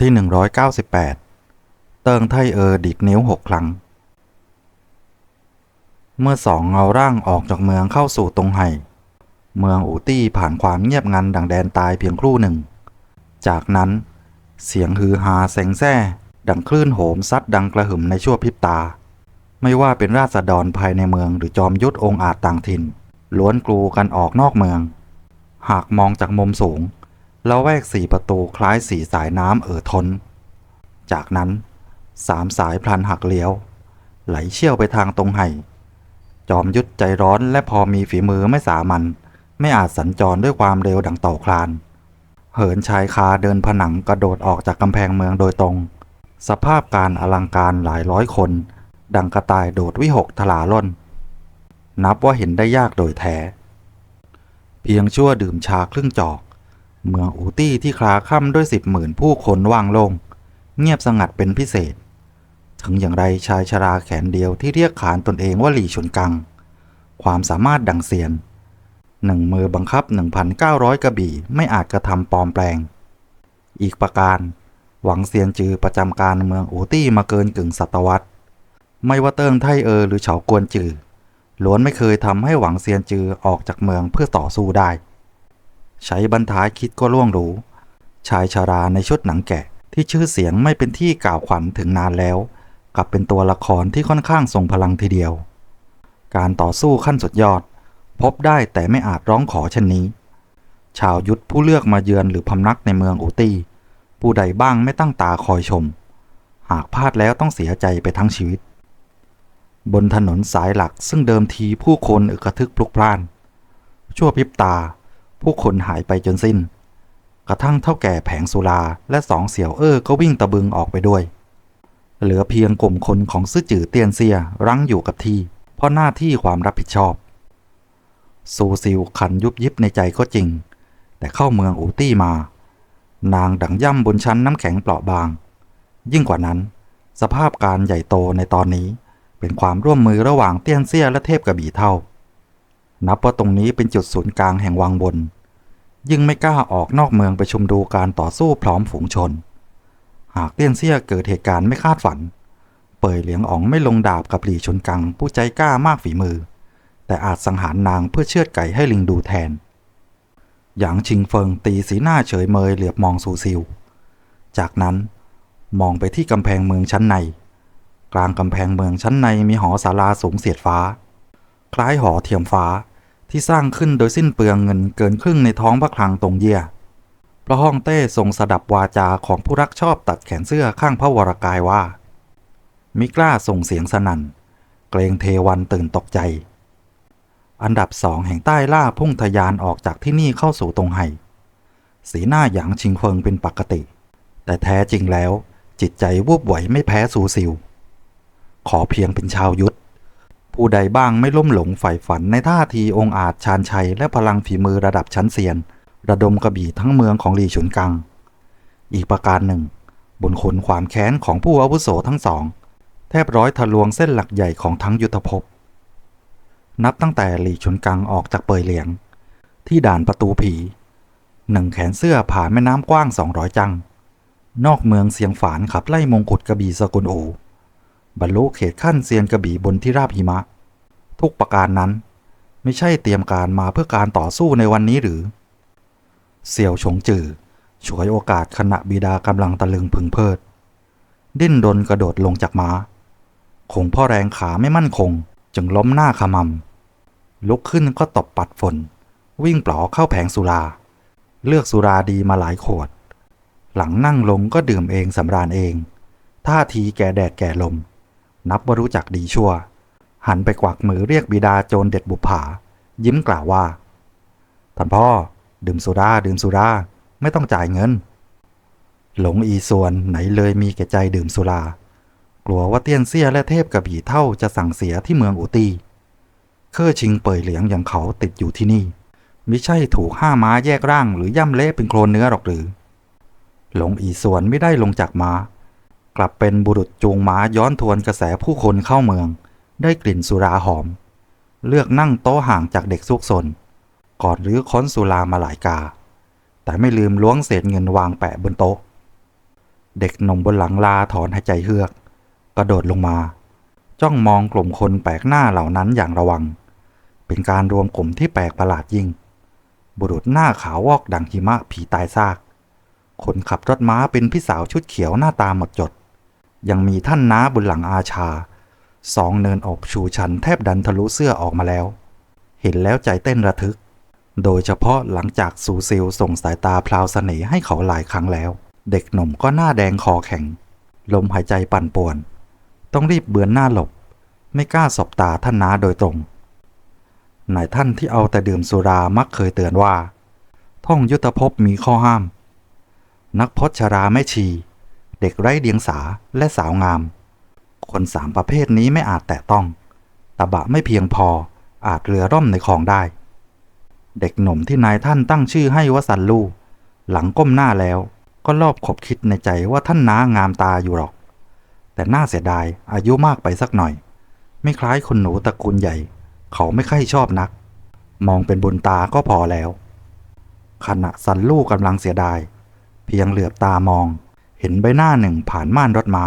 ที่ 198 เติงไทเออดิดนิ้วหกครั้ง เมื่อสองเงาร่างออกจากเมืองเข้าสู่ตรงไห่ เมืองอูตี้ผ่านความเงียบงันดังแดนตายเพียงครู่หนึ่ง จากนั้น เสียงฮือฮาเซ็งแซ่ ดังคลื่นโหมซัดดังกระหึ่มในชั่วพริบตา ไม่ว่าเป็นราษฎรภายในเมืองหรือจอมยุทธองอาจต่างถิ่น ล้วนกลูกันออกนอกเมือง หากมองจากมุมสูง ละแวกสี่ประตูคล้ายสีสายน้ำเอ่อทน จากนั้นสามสายพลันหักเลี้ยว ไหลเชี่ยวไปทางตรงไห่ จอมยุทธใจร้อนและพอมีฝีมือไม่สามัญไม่อาจสัญจรด้วยความเร็วดังเต่าคลาน เหินชายคาเดินผนังกระโดดออกจากกำแพงเมืองโดยตรง สภาพการอลังการหลายร้อยคน ดังกระต่ายโดดวิหกทลาล่น นับว่าเห็นได้ยากโดยแท้ เพียงชั่วดื่มชาครึ่งจอก เมืองอูตี้ที่คลาค่ำด้วยสิบหมื่นผู้คนว่างลง เงียบสงัดเป็นพิเศษ ถึงอย่างไรชายชราแขนเดียวที่เรียกขานตนเองว่าหลี่ชนกัง ความสามารถดังเซียนหนึ่งมือบังคับ 1,900 กระบี่ไม่อาจกระทำปลอมแปลง อีกประการ หวังเซียนจือประจำการเมืองอูตี้มาเกินกึ่งศตวรรษ ไม่ว่าเติ้งไทเออหรือเฉากวนจือล้วนไม่เคยทำให้หวังเซียนจือออกจากเมืองเพื่อต่อสู้ได้ ใช้บรรทายคิดก็ล่วงรู้ ชายชาราในชุดหนังแกะที่ชื่อเสียงไม่เป็นที่กล่าวขวัญถึงนานแล้ว กลับเป็นตัวละครที่ค่อนข้างทรงพลังทีเดียว การต่อสู้ขั้นสุดยอด พบได้แต่ไม่อาจร้องขอเช่นนี้ ชาวยุทธผู้เลือกมาเยือนหรือพำนักในเมืองอูตี้ผู้ใดบ้างไม่ตั้งตาคอยชม หากพลาดแล้วต้องเสียใจไปทั้งชีวิต บนถนนสายหลักซึ่งเดิมทีผู้คนอึกระทึกพลุกพล่าน ชั่วพริบตา ผู้คนหายไปจนสิ้น กระทั่งเท่าแก่แผงสุราและสองเสี่ยวเอ้อก็วิ่งตะบึงออกไปด้วย เหลือเพียงกลุ่มคนของซื่อจื่อเตียนเซียรั้งอยู่กับที่ เพราะหน้าที่ความรับผิดชอบ ซูซิวคันยุบยิบในใจก็จริง แต่เข้าเมืองอูตี้มา นางดังย่ำบนชั้นน้ำแข็งเปราะบาง ยิ่งกว่านั้น สภาพการใหญ่โตในตอนนี้เป็นความร่วมมือระหว่างเตี้ยนเซียและเทพกระบี่เท่า นับว่าตรงนี้เป็นจุดศูนย์กลางแห่งวังบน ยิ่งไม่กล้าออกนอกเมืองไปชมดูการต่อสู้พร้อมฝูงชน หากเตี้ยนเซียเกิดเหตุการณ์ไม่คาดฝัน เป่ยเหลียงอ๋องไม่ลงดาบกับหลี่ชนกังผู้ใจกล้ามากฝีมือ แต่อาจสังหารนางเพื่อเชือดไก่ให้ลิงดูแทน หยางชิงเฟิงตีสีหน้าเฉยเมยเหลือบมองซูซิว จากนั้นมองไปที่กำแพงเมืองชั้นใน กลางกำแพงเมืองชั้นในมีหอศาลาสูงเสียดฟ้า คล้ายหอเทียมฟ้า ที่สร้างขึ้นโดยสิ้นเปลืองเงินเกินครึ่งในท้องพระคลังตรงเยี่ยพระห้องเต้ทรงสดับวาจาของผู้รักชอบตัดแขนเสื้อข้างพระวรากายว่า มิกล้าส่งเสียงสนั่น เกรงเทวันตื่นตกใจ อันดับสองแห่งใต้ล่าพุ่งทยานออกจากที่นี่เข้าสู่ตรงไห่สีหน้าหยางชิงเฟิงเป็นปกติ แต่แท้จริงแล้วจิตใจวูบไหวไม่แพ้สูซิว ขอเพียงเป็นชาวยุทธ ผู้ใดบ้างไม่ล้มหลงใฝ่ฝันในท่าทีองอาจชาญชัย และพลังฝีมือระดับชั้นเซียน ระดมกระบี่ทั้งเมืองของหลีฉุนกัง อีกประการหนึ่ง บนขนความแค้นของผู้อาวุโสทั้งสอง แทบร้อยทะลวงเส้นหลักใหญ่ของทั้งยุทธภพ นับตั้งแต่หลีฉุนกังออกจากเปยเหลียง ที่ด่านประตูผีหนึ่งแขนเสื้อผ่านแม่น้ำกว้าง200จัง นอกเมืองเสียงฝานขับไล่มงกุฎกระบี่สกุลโอ บรรลุเขตขั้นเซียนกระบี่บนที่ราบหิมะ ทุกประการนั้น ไม่ใช่เตรียมการมาเพื่อการต่อสู้ในวันนี้หรือ เสี่ยวฉงจือฉวยโอกาสขณะบิดากำลังตะลึงพึงเพิด ดิ้นรนกระโดดลงจากม้าคงพ่อแรงขาไม่มั่นคง จึงล้มหน้าขมำลุกขึ้นก็ตบปัดฝน วิ่งปลอเข้าแผงสุรา เลือกสุราดีมาหลายขวด หลังนั่งลงก็ดื่มเองสำราญเอง ท่าทีแก่แดดแก่ลม นับว่ารู้จักดีชั่ว หันไปกวักมือเรียกบิดาโจรเด็ดบุปผา ยิ้มกล่าวว่า ท่านพ่อ ดื่มสุราดื่มสุราไม่ต้องจ่ายเงิน หลงอีส่วนไหนเลยมีแก่ใจดื่มสุรา กลัวว่าเตี้ยนเซี่ยและเทพกระบี่เท่าจะสั่งเสียที่เมืองอูตีเคอชิงเป่ยเหลียงอย่างเขาติดอยู่ที่นี่มิใช่ถูกห้าม้าแยกร่างหรือย่ำเละเป็นโคลนเนื้อหรอกหรือ หลงอีส่วนไม่ได้ลงจากม้า กลับเป็นบุรุษจูงม้าย้อนทวนกระแสผู้คนเข้าเมือง ได้กลิ่นสุราหอม เลือกนั่งโต๊ะห่างจากเด็กซุกซนก่อนรื้อค้นสุรามาหลายกา แต่ไม่ลืมล้วงเศษเงินวางแปะบนโต๊ะ เด็กหนุ่มบนหลังลาถอนหายใจเฮือก กระโดดลงมา จ้องมองกลุ่มคนแปลกหน้าเหล่านั้นอย่างระวัง เป็นการรวมกลุ่มที่แปลกประหลาดยิ่ง บุรุษหน้าขาววอกดังหิมะผีตายซาก คนขับรถม้าเป็นพี่สาวชุดเขียวหน้าตาหมดจด ยังมีท่านน้าบนหลังอาชา สองเนินอกชูชันแทบดันทะลุเสื้อออกมาแล้ว เห็นแล้วใจเต้นระทึก โดยเฉพาะหลังจากซูซิลส่งสายตาพลาวเสน่ห์ให้เขาหลายครั้งแล้ว เด็กหนุ่มก็หน้าแดงคอแข็ง ลมหายใจปั่นป่วน ต้องรีบเบือนหน้าหลบ ไม่กล้าสบตาท่านน้าโดยตรงนายท่านที่เอาแต่ดื่มสุรามักเคยเตือนว่า ท่องยุทธภพมีข้อห้าม นักพจชราไม่ชี เด็กไร้เดียงสาและสาวงาม คนสามประเภทนี้ไม่อาจแตะต้อง ตะบะไม่เพียงพออาจเรือร่อมในคลองได้ เด็กหนุ่มที่นายท่านตั้งชื่อให้ว่าสันลู หลังก้มหน้าแล้วก็รอบขบคิดในใจว่าท่านน้างามตาอยู่หรอก แต่น่าเสียดายอายุมากไปสักหน่อย ไม่คล้ายคนหนูตระกูลใหญ่ เขาไม่ค่อยชอบนัก มองเป็นบุญตาก็พอแล้ว ขณะสันลูกกำลังเสียดาย เพียงเหลือบตามอง เห็นใบหน้าหนึ่งผ่านม่านรถม้า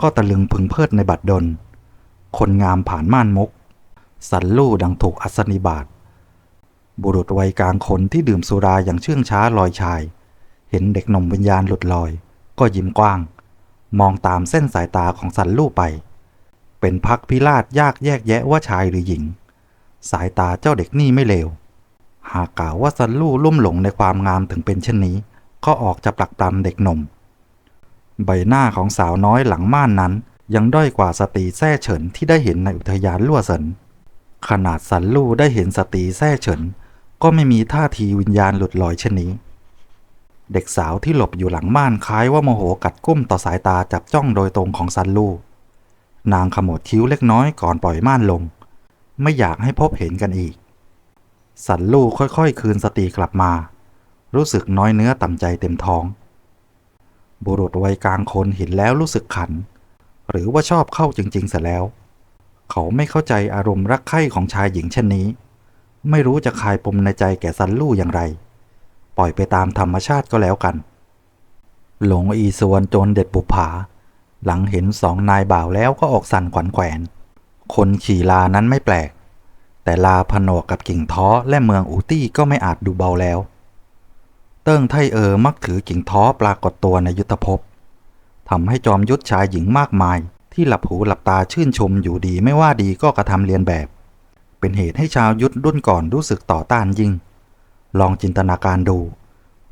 ก็ตะลึงพึงเพลิดในบัดดล คนงามผ่านม่านมุก สันลู่ดังถูกอัศนิบาตบุรุษวัยกลางคนที่ดื่มสุราอย่างเชื่องช้าลอยชาย เห็นเด็กหนุ่มวิญญาณหลุดลอย ก็ยิ้มกว้าง มองตามเส้นสายตาของสันลู่ไป เป็นพักพิราชยากแยกแยะว่าชายหรือหญิง สายตาเจ้าเด็กนี่ไม่เลว หากกล่าวว่าสันลู่ลุ่มหลงในความงามถึงเป็นเช่นนี้ ก็ออกจะปลักปลำเด็กหนุ่ม ใบหน้าของสาวน้อยหลังม่านนั้น ยังด้อยกว่าสตรีแท้เฉินที่ได้เห็นในอุทยานลั่วเซินขนาดสันลู่ได้เห็นสตรีแท้เฉิน ก็ไม่มีท่าทีวิญญาณหลุดลอยเช่นนี้ เด็กสาวที่หลบอยู่หลังม่านคล้ายว่าโมโหกัดก้มต่อสายตาจับจ้องโดยตรงของสันลู่นางขมวดคิ้วเล็กน้อยก่อนปล่อยม่านลง ไม่อยากให้พบเห็นกันอีก สันลู่ค่อยๆ คืนสติกลับมา รู้สึกน้อยเนื้อต่ำใจเต็มท้อง บุรุษวัยกลางคนเห็นแล้วรู้สึกขัน หรือว่าชอบเข้าจริงๆเสียแล้ว เขาไม่เข้าใจอารมณ์รักใคร่ของชายหญิงเช่นนี้ ไม่รู้จะคลายปมในใจแก่สันลู่อย่างไร ปล่อยไปตามธรรมชาติก็แล้วกัน หลงอีสวนจรเด็ดบุผา หลังเห็นสองนายบ่าวแล้วก็ออกสั่นขวัญแขวน คนขี่ลานั้นไม่แปลก แต่ลาผนวกกับกิ่งท้อและเมืองอูตี้ก็ไม่อาจดูเบาแล้ว เติ้งไทเออมักถือกิ่งท้อปรากฏตัวในยุทธภพทำให้จอมยุทธชายหญิงมากมาย ที่หลับหูหลับตาชื่นชมอยู่ดีไม่ว่าดีก็กระทำเลียนแบบ เป็นเหตุให้ชาวยุทธรุ่นก่อนรู้สึกต่อต้านยิ่ง ลองจินตนาการดู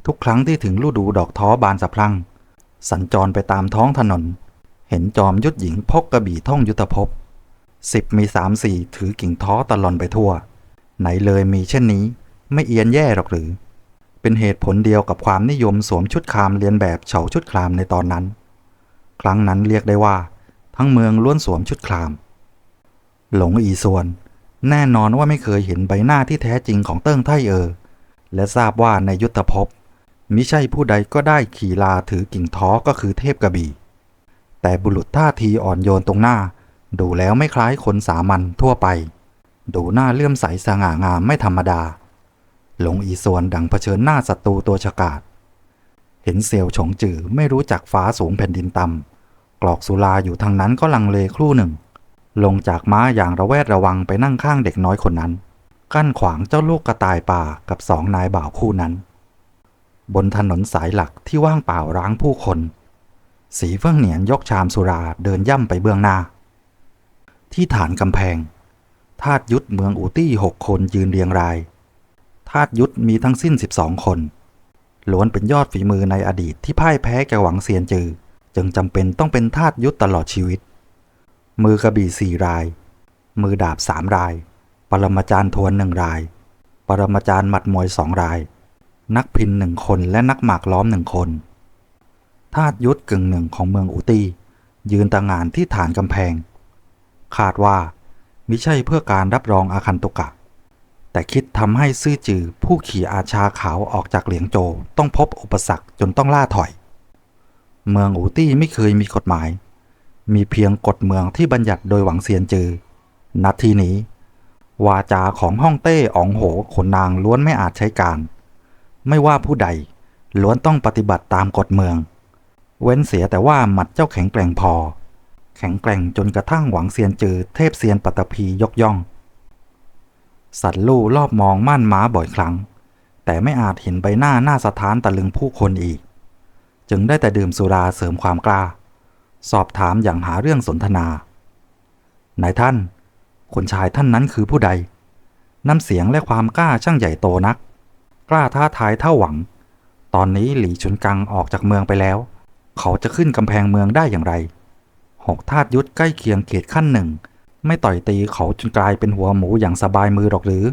ทุกครั้งที่ถึงฤดูดอกท้อบานสะพรั่ง สัญจรไปตามท้องถนน เห็นจอมยุทธหญิงพกกระบี่ท่องยุทธภพสิบมีสามสี่ถือกิ่งท้อตลอนไปทั่ว ไหนเลยมีเช่นนี้ ไม่เอียนแย่หรอกหรือ เป็นเหตุผลเดียวกับความนิยมสวมชุดครามเรียนแบบเฉาชุดครามในตอนนั้น ครั้งนั้นเรียกได้ว่า ทั้งเมืองล้วนสวมชุดคราม หลงอีส่วน แน่นอนว่าไม่เคยเห็นใบหน้าที่แท้จริงของเติ้งไทเออ และทราบว่าในยุทธภพมิใช่ผู้ใดก็ได้ขี่ลาถือกิ่งท้อก็คือเทพกระบี่ แต่บุรุษท่าทีอ่อนโยนตรงหน้า ดูแล้วไม่คล้ายคนสามัญทั่วไป ดูหน้าเลื่อมใสสง่างามไม่ธรรมดา หลงอีส่วนดังเผชิญหน้าศัตรูตัวฉกาจเห็นเซียวฉงจื่อไม่รู้จักฟ้าสูงแผ่นดินต่ำกรอกสุราอยู่ทางนั้นก็ลังเลครู่หนึ่ง ลงจากม้าอย่างระแวดระวังไปนั่งข้างเด็กน้อยคนนั้น กั้นขวางเจ้าลูกกระต่ายป่ากับสองนายบ่าวคู่นั้น บนถนนสายหลักที่ว่างเปล่าร้างผู้คน สีเฟื่องเหนียนยกชามสุราเดินย่ำไปเบื้องหน้า ที่ฐานกำแพงทาตยุทธเมืองอูตี้หกคนยืนเรียงราย ทาตยุทธมีทั้งสิ้น 12 คนล้วนเป็นยอดฝีมือในอดีตที่พ่ายแพ้แก่หวังเซียนจือ จึงจำเป็นต้องเป็นทาตยุทธตลอดชีวิต มือกระบี่สี่ราย มือดาบสามราย ปรมาจารย์ทวนหนึ่งราย ปรมาจารย์หมัดมวยสองราย นักพินหนึ่งคนและนักหมากล้อมหนึ่งคนทาตยุทธกึ่งหนึ่งของเมืองอูตี้ยืนต่างานที่ฐานกำแพง คาดว่ามิใช่เพื่อการรับรองอาคันตุกะ แต่คิดทำให้ซื่อจือผู้ขี่อาชาขาวออกจากเหลียงโจวต้องพบอุปสรรคจนต้องล่าถอย เมืองอูตี้ไม่เคยมีกฎหมาย มีเพียงกฎเมืองที่บัญญัติโดยหวังเซียนจือนัดทีนี้ วาจาของฮ่องเต้อองโหขนนางล้วนไม่อาจใช้การ ไม่ว่าผู้ใดล้วนต้องปฏิบัติตามกฎเมือง เว้นเสียแต่ว่าหมัดเจ้าแข็งแกร่งพอ แข็งแกร่งจนกระทั่งหวังเซียนจือเทพเซียนปัตตภียกย่อง สัตว์ลู่รอบมองม่านม้าบ่อยครั้ง แต่ไม่อาจเห็นใบหน้าหน้าสะท้านตะลึงผู้คนอีก จึงได้แต่ดื่มสุราเสริมความกล้า สอบถามอย่างหาเรื่องสนทนานายท่าน คนชายท่านนั้นคือผู้ใด น้ำเสียงและความกล้าช่างใหญ่โตนัก กล้าท้าทายเท่าหวัง ตอนนี้หลีชุนกังออกจากเมืองไปแล้ว เขาจะขึ้นกำแพงเมืองได้อย่างไร หกทาตยุทธใกล้เคียงเขตขั้นหนึ่ง ไม่ต่อยตีเขาจนกลายเป็นหัวหมูอย่างสบายมือหรอกหรือ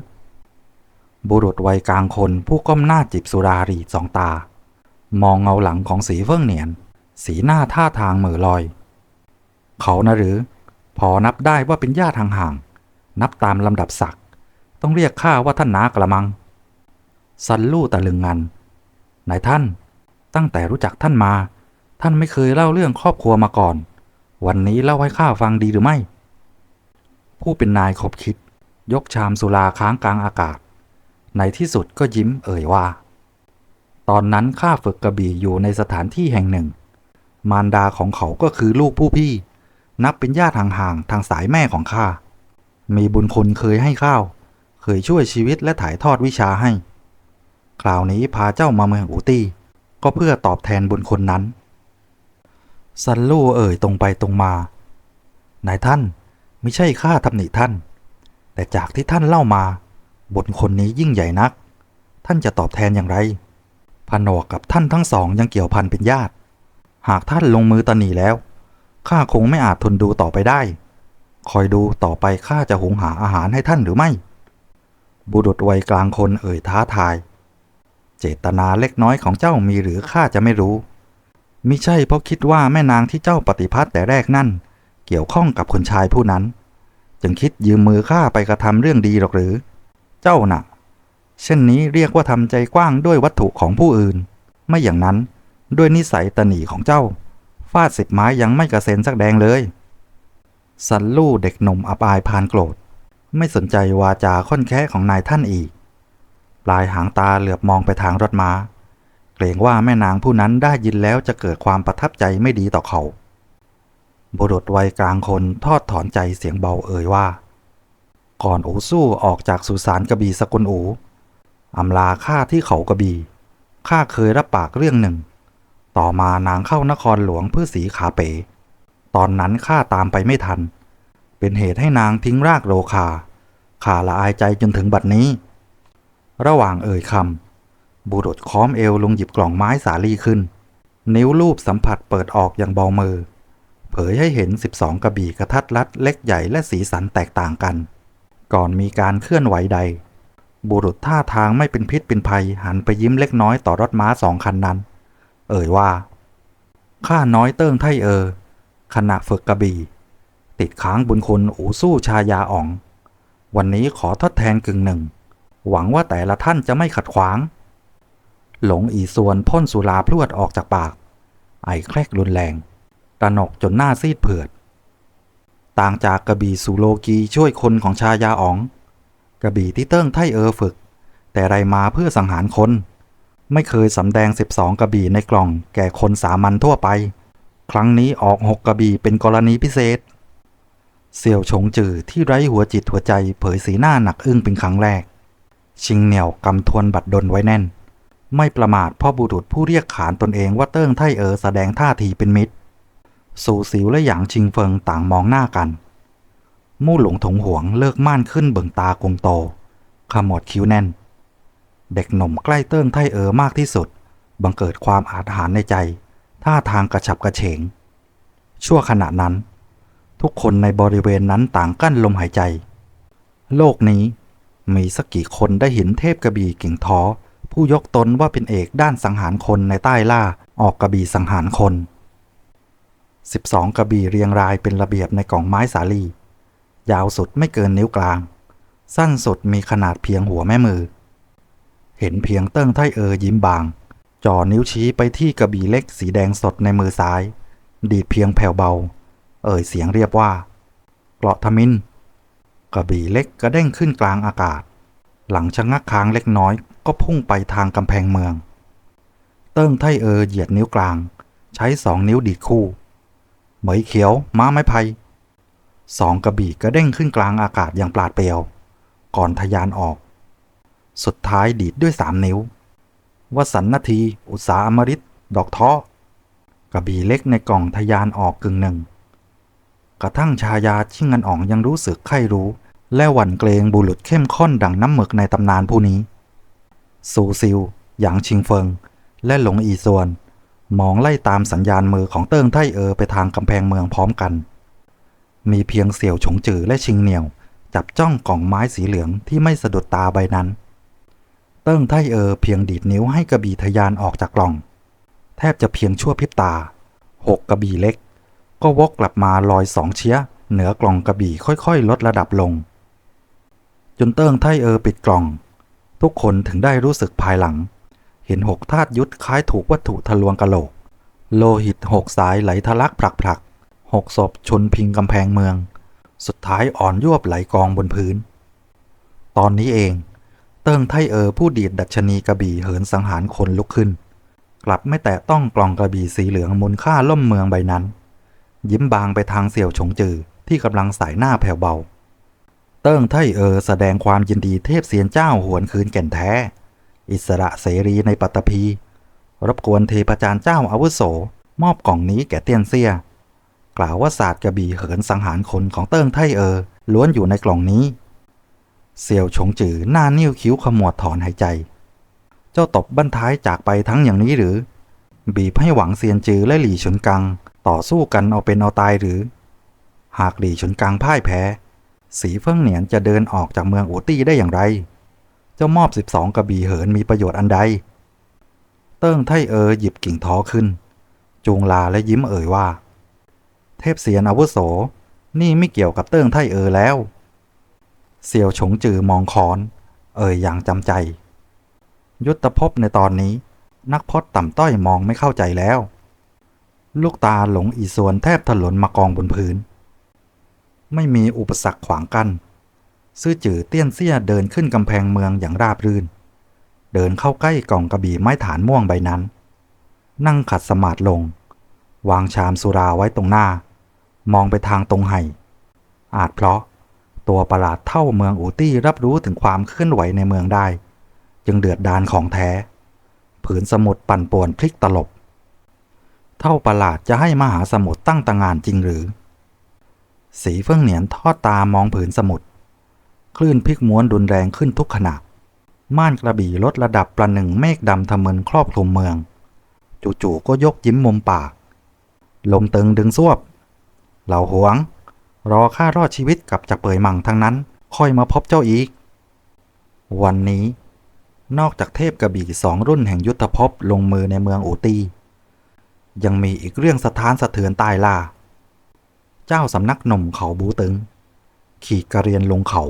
บุรุษวัยกลางคนผู้ก้มหน้าจิบสุรารีสองตา มองเงาหลังของสีเฟิ่งเหนียน สีหน้าท่าทางเหม่อลอย เขานะหรือ พอนับได้ว่าเป็นญาติห่างๆนับตามลำดับศักดิ์ต้องเรียกข้าว่าท่านนากระมังสันลู่ตะลึงงันนายท่าน ตั้งแต่รู้จักท่านมา ท่านไม่เคยเล่าเรื่องครอบครัวมาก่อน วันนี้เล่าให้ข้าฟังดีหรือไม่ ผู้เป็นนายขบคิด ยกชามสุราค้างกลางอากาศ ในที่สุดก็ยิ้มเอ่ยว่า ตอนนั้นข้าฝึกกระบี่อยู่ในสถานที่แห่งหนึ่ง มารดาของเขาก็คือลูกผู้พี่ นับเป็นญาติห่างๆทางสายแม่ของข้า มีบุญคุณเคยให้ข้าว เคยช่วยชีวิตและถ่ายทอดวิชาให้ คราวนี้พาเจ้ามาเมืองอูตี้ ก็เพื่อตอบแทนบุญคุณนั้นซันลู่เอ่ยตรงไปตรงมา นายท่าน ไม่ใช่ข้าทำหนิท่าน แต่จากที่ท่านเล่ามาบุญคนนี้ยิ่งใหญ่นัก ท่านจะตอบแทนอย่างไรผนวกกับท่านทั้งสองยังเกี่ยวพันเป็นญาติ หากท่านลงมือตะหนีแล้วข้าคงไม่อาจทนดูต่อไปได้ คอยดูต่อไปข้าจะหุงหาอาหารให้ท่านหรือไม่ บุรุษวัยกลางคนเอ่ยท้าทาย เจตนาเล็กน้อยของเจ้ามีหรือข้าจะไม่รู้ มิใช่เพราะคิดว่าแม่นางที่เจ้าปฏิพัติแต่แรกนั่น เกี่ยวข้องกับคนชายผู้นั้น จึงคิดยืมมือข้าไปกระทำเรื่องดีหรอกหรือ เจ้าน่ะ เช่นนี้เรียกว่าทำใจกว้างด้วยวัตถุของผู้อื่น ไม่อย่างนั้นด้วยนิสัยตนีของเจ้า ฟาดสิบไม้ยังไม่กระเซ็นสักแดงเลยสันลู่เด็กหนุ่มอับอายพานโกรธ ไม่สนใจวาจาค่อนแค่ของนายท่านอีก ปลายหางตาเหลือบมองไปทางรถม้า เกรงว่าแม่นางผู้นั้นได้ยินแล้วจะเกิดความประทับใจไม่ดีต่อเขา บุรุษวัยกลางคนทอดถอนใจเสียงเบาเอ่ยว่า ก่อนอูสู้ออกจากสุสานกระบี่สกุลอูอำลาข้าที่เขากระบี่ข้าเคยรับปากเรื่องหนึ่ง ต่อมานางเข้านครหลวงเพื่อสีขาเป๋ตอนนั้นข้าตามไปไม่ทัน เป็นเหตุให้นางทิ้งรากโรคาข้าละอายใจจนถึงบัดนี้ ระหว่างเอ่ยคำบุรุษค้อมเอวลงหยิบกล่องไม้สาลีขึ้น นิ้วลูบสัมผัสเปิดออกอย่างเบามือ ผยให้เห็น 12 กระบี่กระทัดรัดเล็กใหญ่และสีสันแตกต่างกัน ก่อนมีการเคลื่อนไหวใด บุรุษท่าทางไม่เป็นพิษเป็นภัยหันไปยิ้มเล็กน้อยต่อรถม้าสองคันนั้น เอ่ยว่า ข้าน้อยเติ้งไทเออ ขณะฝึกกระบี่ ติดค้างบุญคุณอูสู้ชายาอ๋อง วันนี้ขอทดแทนกึ่งหนึ่ง หวังว่าแต่ละท่านจะไม่ขัดขวาง หลงอีส่วนพ่นสุราพรวดออกจากปาก ไอแครกรุนแรง ตระหนกจนหน้าซีดเผือด ต่างจากกระบี่สุโลกีช่วยคนของชายาอ๋อง กระบี่ที่เติ้งไทเออฝึก แต่ไรมาเพื่อสังหารคน ไม่เคยสำแดง 12 กระบี่ในกล่องแก่คนสามัญทั่วไป ครั้งนี้ออกหกกระบี่เป็นกรณีพิเศษ เสี่ยวฉงจือที่ไร้หัวจิตหัวใจเผยสีหน้าหนักอึ้งเป็นครั้งแรก ชิงเหนี่ยวกำทวนบัดดลไว้แน่นไม่ประมาทเพ่อบุรุษผู้เรียกขานตนเองว่าเติ้งไทเออแสดงท่าทีเป็นมิตร สู่สิวและหยางชิงเฟิงต่างมองหน้ากัน มู่หลงถงหวงเลิกม่านขึ้นเบิ่งตากลมโต ขมวดคิ้วแน่น เด็กหนุ่มใกล้เติ้งไทเออมากที่สุด บังเกิดความอาถรรพ์ในใจ ท่าทางกระฉับกระเฉง ชั่วขณะนั้น ทุกคนในบริเวณนั้นต่างกั้นลมหายใจ โลกนี้มีสักกี่คนได้เห็นเทพกระบี่กิ่งท้อผู้ยกตนว่าเป็นเอกด้านสังหารคนในใต้ล่าออกกระบี่สังหารคน 12 กระบี่เรียงรายเป็นระเบียบในกล่องไม้สาลี ยาวสุดไม่เกินนิ้วกลาง สั้นสุดมีขนาดเพียงหัวแม่มือ เห็นเพียงเติ้งไทเออยิ้มบาง จ่อนิ้วชี้ไปที่กระบี่เล็กสีแดงสดในมือซ้าย ดีดเพียงแผ่วเบา เอ่ยเสียงเรียบว่าเกราะทมินกระบี่เล็กกระเด้งขึ้นกลางอากาศ หลังชะงักค้างเล็กน้อยก็พุ่งไปทางกำแพงเมือง เติ้งไทเออเหยียดนิ้วกลาง ใช้สองนิ้วดีดคู่ เหมยเขียว ม้าไม้ไผ่สองกระบี่กระเด้งขึ้นกลางอากาศอย่างปราดเปรียว ก่อนทะยานออก สุดท้ายดีดด้วยสามนิ้ววสันนาที อุตสาอมฤตดอกท้อกระบี่เล็กในกล่องทะยานออกกึ่งหนึ่ง กระทั่งชายาชิ่งเงินอ่องยังรู้สึกไข้รู้ และหวั่นเกรงบุรุษเข้มข้นดังน้ำหมึกในตำนานผู้นี้ ซูซิวหยางชิงเฟิง และหลงอีซวน มองไล่ตามสัญญาณมือของเติ้งไทเออไปทางกำแพงเมืองพร้อมกัน มีเพียงเสี่ยวฉงจือและชิงเหนียว จับจ้องกล่องไม้สีเหลืองที่ไม่สะดุดตาใบนั้น เติ้งไทเออเพียงดีดนิ้วให้กระบี่ทะยานออกจากกล่อง แทบจะเพียงชั่วพริบตาหกกระบี่เล็ก ก็วกกลับมาลอยสองเชียเหนือกล่องกระบี่ค่อยๆ ลดระดับลง จนเติ้งไทเออปิดกล่อง ทุกคนถึงได้รู้สึกภายหลัง ห็นหกธาตุยุทธคล้ายถูกวัตถุทะลวงกะโหลก โลหิตหกสายไหลทะลักผลักผลักหกศพชนพิงกำแพงเมือง สุดท้ายอ่อนยวบไหลกองบนพื้น ตอนนี้เอง เติ้งไทเออผู้ดีดดัชนีกระบี่เหินสังหารคนลุกขึ้น กลับไม่แตะต้องกล่องกระบี่สีเหลืองมูลค่าล่มเมืองใบนั้น ยิ้มบางไปทางเสี่ยวฉงจือที่กำลังสายหน้าแผ่วเบา เติ้งไทเออแสดงความยินดีเทพเสียนเจ้าหวนคืนแก่นแท้ อิสระเสรีในปัตตภีรบกวนเทพจารย์เจ้าอาวุโส มอบกล่องนี้แก่เตียนเซีย กล่าวว่าศาสตร์กระบี่เหินสังหารคนของเติ้งไทเออ ล้วนอยู่ในกล่องนี้ เสี่ยวฉงจือหน้านิ้วคิ้วขมวดถอนหายใจ เจ้าตบบั้นท้ายจากไปทั้งอย่างนี้หรือ บีบให้หวังเซียนจือและหลี่ฉุนกัง ต่อสู้กันเอาเป็นเอาตายหรือ หากหลี่ฉุนกังพ่ายแพ้ สีเฟิ่งเหนียนจะเดินออกจากเมืองอูตี้ได้อย่างไร เจ้ามอบ 12 กระบี่เหินมีประโยชน์อันใด เติ้งไทเออหยิบกิ่งท้อขึ้น จูงลาและยิ้มเอ่ยว่า เทพเสียนอาวุโส นี่ไม่เกี่ยวกับเติ้งไทเออแล้ว เสี่ยวฉงจือมองคอน เอ่ยอย่างจำใจ ยุทธภพในตอนนี้ นักพจน์ต่ำต้อยมองไม่เข้าใจแล้ว ลูกตาหลงอีส่วนแทบถลนมากองบนพื้น ไม่มีอุปสรรคขวางกัน้น ซื่อจือเตี้ยนเสียเดินขึ้นกำแพงเมืองอย่างราบรื่น เดินเข้าใกล้กล่องกระบี่ไม้ฐานม่วงใบนั้น นั่งขัดสมาธิลง วางชามสุราไว้ตรงหน้า มองไปทางตรงไห่ อาจเพราะตัวประหลาดเท่าเมืองอูตี้รับรู้ถึงความเคลื่อนไหวในเมืองได้ จึงเดือดดานของแท้ ผืนสมุดปั่นป่วนพลิกตลบ เท่าประหลาดจะให้มหาสมุทรตั้งตางานจริงหรือ สีเฟื่องเหนียนทอดตามองผืนสมุทร คลื่นพลิกม้วนรุนแรงขึ้นทุกขณะ ม่านกระบี่ลดระดับประหนึ่งเมฆดำทะมึนครอบคลุมเมือง จู่ๆก็ยกยิ้มมุมปาก ลมตึงดึงซวบ เหล่าหวง รอข้ารอดชีวิตกับจักเปยมังทั้งนั้น ค่อยมาพบเจ้าอีก วันนี้ นอกจากเทพกระบี่สองรุ่นแห่งยุทธภพลงมือในเมืองอูตี ยังมีอีกเรื่องสะท้านสะเทือนตายล่า เจ้าสำนักหนุ่มเขาบูตึง ขี่กระเรียนลงเขา